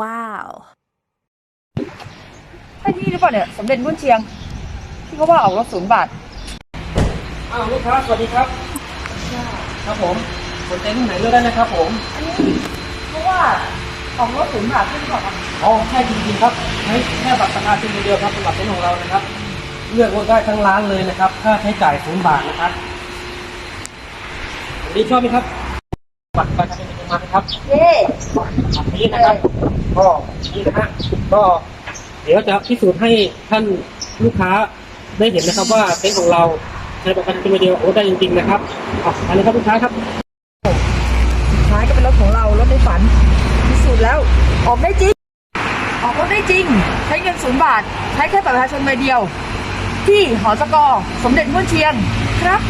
ว้าวใช่ที่นี่หรือเปล่าเนี่ยสมเด็จรุ่นเชียง ที่เขาว่าออกรถศูนย์บาท อ้าวลูกค้าสวัสดีครับ ครับผมสนใจที่ไหนเลือกได้นะครับผม อันนี้เพราะว่า ออกรถศูนย์บาทใช่หรือเปล่าครับอ๋อใช่จริงๆครับใช้แค่บัตรประชาชนเดียวครับสำหรับเต็นท์ของเรานะครับ เลือกรถได้ทั้งร้านเลยนะครับ ค่าใช้จ่ายศูนย์บาทนะครับวันนี้ชอบไหมครับ บัตรประชาชนมาไหมครับเย่บัตรนี้นะครับก็นี่นะฮะก็เดี๋ยวจะพิสูจน์ให้ท่านลูกค้าได้เห็นนะครับ ว่าเต็นท์ของเราใช้บัตรประชาชนเดียวโอ้ได้จริงๆนะครับอะอันนี้ครับลูกค้าครับสุดท้ายก็เป็นรถของเรารถในฝันพิ สูจน์แล้ว ออกได้จริง ออกรถได้จริง ใช้เงินศูนย์บาท ใช้แค่บัตรประชาชนใบเดียว ที่หอสกอสมเด็จมุ่นเชียงครับ